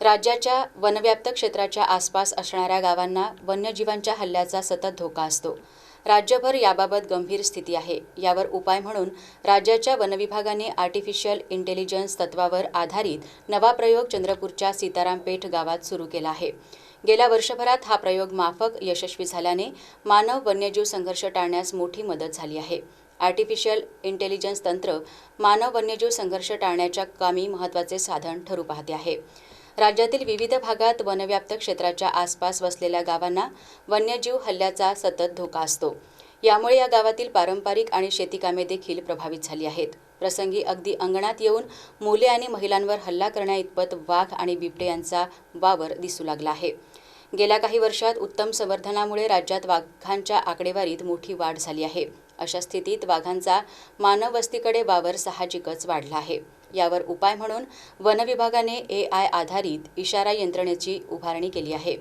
राज्याच्या वनव्याप्त क्षेत्राच्या आसपास असणाऱ्या गावांना वन्यजीवांच्या हल्ल्याचा सतत धोका असतो. राज्यभर याबाबत गंभीर स्थिती आहे. यावर उपाय म्हणून राज्याच्या वनविभागाने आर्टिफिशियल इंटेलिजन्स तत्वावर आधारित नवा प्रयोग चंद्रपूरच्या सीतारामपेठ गावात सुरू केला आहे. गेल्या वर्षभरात हा प्रयोग माफक यशस्वी झाल्याने मानव वन्यजीव संघर्ष टाळण्यास मोठी मदत झाली आहे. आर्टिफिशियल इंटेलिजन्स तंत्र मानव वन्यजीव संघर्ष टाळण्याच्या कामी महत्त्वाचे साधन ठरू पाहते आहे. राज्यातील विविध भागात वनव्याप्त क्षेत्राच्या आसपास वसलेल्या गावांना वन्यजीव हल्ल्याचा सतत धोका असतो. यामुळे या गावातील पारंपरिक आणि शेतीकामे देखील प्रभावित झाली आहेत. प्रसंगी अगदी अंगणात येऊन मुले आणि महिलांवर हल्ला करण्याइतपत वाघ आणि बिबटे यांचा वावर दिसू लागला आहे. गेल्या काही वर्षात उत्तम संवर्धनामुळे राज्यात वाघांच्या आकडेवारीत मोठी वाढ झाली आहे. अशा स्थितीत वाघांचा मानव वस्तीकडे वावर साहजिकच वाढला आहे. यावर उपाय म्हणून वनविभागाने ए आय आधारित इशारा यंत्रणेची उभारणी केली आहे.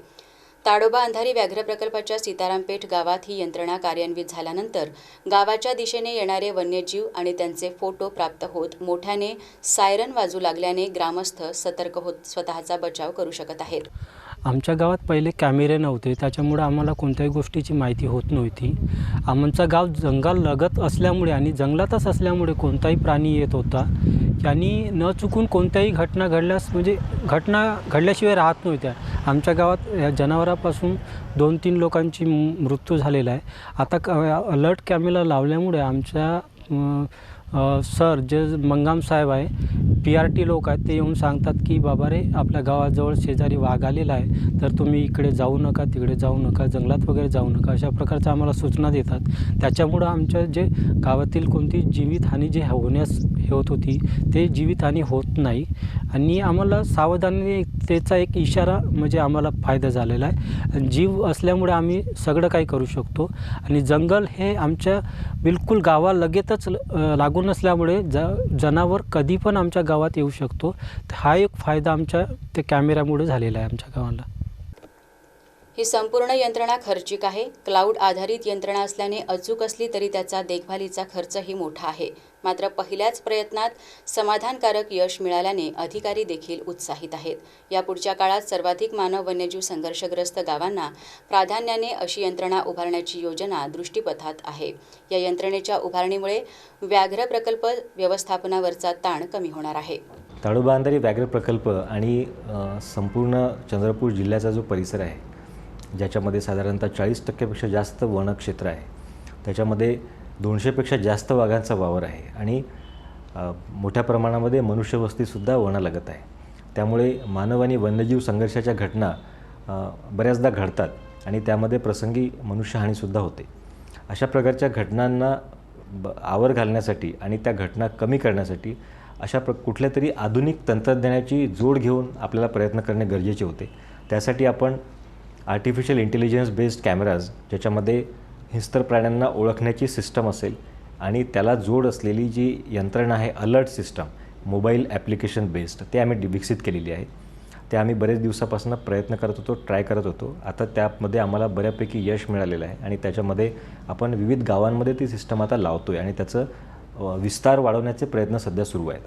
ताडोबा अंधारी व्याघ्र प्रकल्पाच्या सीतारामपेठ गावात ही यंत्रणा कार्यान्वित झाल्यानंतर गावाच्या दिशेने येणारे वन्यजीव आणि त्यांचे फोटो प्राप्त होत मोठ्याने सायरन वाजू लागल्याने ग्रामस्थ सतर्क होत स्वतःचा बचाव करू शकत आहेत. आमच्या गावात पहिले कॅमेरे नव्हते त्याच्यामुळे आम्हाला कोणत्याही गोष्टीची माहिती होत नव्हती. आमचं गाव जंगल लगत असल्यामुळे आणि जंगलातच असल्यामुळे कोणताही प्राणी येत होता. आणि न चुकून कोणत्याही घटना घडल्यास म्हणजे घटना घडल्याशिवाय राहत नव्हत्या. आमच्या गावात या जनावरापासून दोन तीन लोकांची मृत्यू झालेला आहे. आता क अलर्ट कॅमेरा लावल्यामुळे आमच्या सर जे मंगाम साहेब आहे पी आर टी लोक आहेत ते येऊन सांगतात की बाबा रे आपल्या गावाजवळ शेजारी वाघ आलेला आहे. तर तुम्ही इकडे जाऊ नका तिकडे जाऊ नका जंगलात वगैरे जाऊ नका. अशा प्रकारच्या आम्हाला सूचना देतात. त्याच्यामुळं आमच्या जे गावातील कोणती जीवितहानी जे होण्यास हे होत होती. ते जीवितहानी होत नाही. आणि आम्हाला सावधानी त्याचा एक इशारा म्हणजे आम्हाला फायदा झालेला आहे. आणि जीव असल्यामुळे आम्ही सगळं काही करू शकतो. आणि जंगल हे आमच्या बिलकुल गावालगेतच लागून असल्यामुळे ज जनावर कधी पण आमच्या गावात येऊ शकतो. तर हा एक फायदा आमच्या त्या कॅमेऱ्यामुळे झालेला आहे आमच्या गावाला. ही संपूर्ण यंत्रणा खर्चिक आहे. क्लाउड आधारित यंत्रणा असल्याने अचूक असली तरी त्याचा देखभालीचा खर्चही मोठा आहे. मात्र पहिल्याच प्रयत्नात समाधानकारक यश मिळाल्याने अधिकारी देखील उत्साहित आहेत. यापुढच्या काळात सर्वाधिक मानव वन्यजीव संघर्षग्रस्त गावांना प्राधान्याने अशी यंत्रणा उभारण्याची योजना दृष्टीपथात आहे. या यंत्रणेच्या उभारणीमुळे व्याघ्र प्रकल्प व्यवस्थापनावरचा ताण कमी होणार आहे. ताडोबा व्याघ्र प्रकल्प आणि संपूर्ण चंद्रपूर जिल्ह्याचा जो परिसर आहे ज्याच्यामध्ये साधारणतः चाळीस टक्क्यापेक्षा जास्त वनक्षेत्र आहे त्याच्यामध्ये दोनशेपेक्षा जास्त वाघांचा वावर आहे आणि मोठ्या प्रमाणामध्ये मनुष्यवस्तीसुद्धा वनालगत आहे. त्यामुळे मानव आणि वन्यजीव संघर्षाच्या घटना बऱ्याचदा घडतात आणि त्यामध्ये प्रसंगी मनुष्यहानीसुद्धा होते. अशा प्रकारच्या घटनांना ब आवर घालण्यासाठी आणि त्या घटना कमी करण्यासाठी अशा प्र कुठल्या तरी आधुनिक तंत्रज्ञानाची जोड घेऊन आपल्याला प्रयत्न करणे गरजेचे होते. त्यासाठी आपण आर्टिफिशियल इंटेलिजन्स बेस्ड कॅमेराज ज्याच्यामध्ये हिंस्त्र प्राण्यांना ओळखण्याची सिस्टम असेल आणि त्याला जोड असलेली जी यंत्रणा आहे alert system mobile application based ते आम्ही विकसित केलेली आहे. ते आम्ही बरेच दिवसापासून प्रयत्न करत होतो ट्राय करत होतो. आता त्यामध्ये आम्हाला बऱ्यापैकी यश मिळालेलं आहे आणि त्याच्यामध्ये आपण विविध गावांमध्ये ती सिस्टम आता लावतो आहे आणि त्याचं विस्तार वाढवण्याचे प्रयत्न सध्या सुरू आहेत.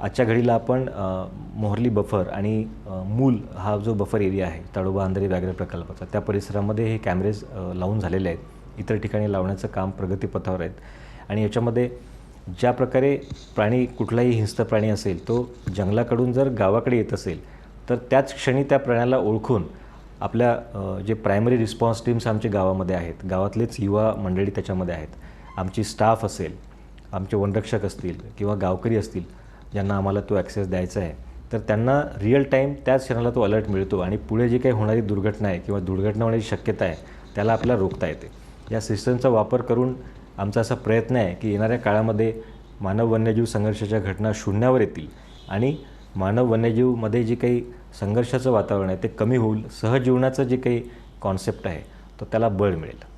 आजच्या घडीला आपण मोहरली मोहर्ली बफर आणि मूल हा जो बफर एरिया आहे ताडोबा अंधारी व्याघ्र प्रकल्पाचा त्या परिसरामध्ये हे कॅमेरेज लावून झालेले आहेत. इतर ठिकाणी लावण्याचं काम प्रगतीपथावर आहेत. आणि याच्यामध्ये ज्या प्रकारे प्राणी कुठलाही हिंस्त प्राणी असेल तो जंगलाकडून जर गावाकडे येत असेल तर त्याच क्षणी त्या प्राण्याला ओळखून आपल्या जे प्रायमरी रिस्पॉन्स टीम्स आमच्या गावामध्ये आहेत गावातलेच युवा मंडळी त्याच्यामध्ये आहेत. आमची स्टाफ असेल आमचे वनरक्षक असतील किंवा गावकरी असतील ज्यांना आम्हाला तो ॲक्सेस द्यायचा आहे तर त्यांना रिअल टाईम त्याच क्षणाला तो अलर्ट मिळतो आणि पुढे जी काही होणारी दुर्घटना आहे किंवा दुर्घटना होण्याची शक्यता आहे त्याला आपल्याला रोखता येते. या सिस्टमचा वापर करून आमचा असा प्रयत्न आहे की येणाऱ्या काळामध्ये मानव वन्यजीव संघर्षाच्या घटना शून्यावर येतील आणि मानव वन्यजीवमध्ये जे काही संघर्षाचं वातावरण आहे ते कमी होईल सहजीवनाचं जे काही कॉन्सेप्ट आहे तो त्याला बळ मिळेल.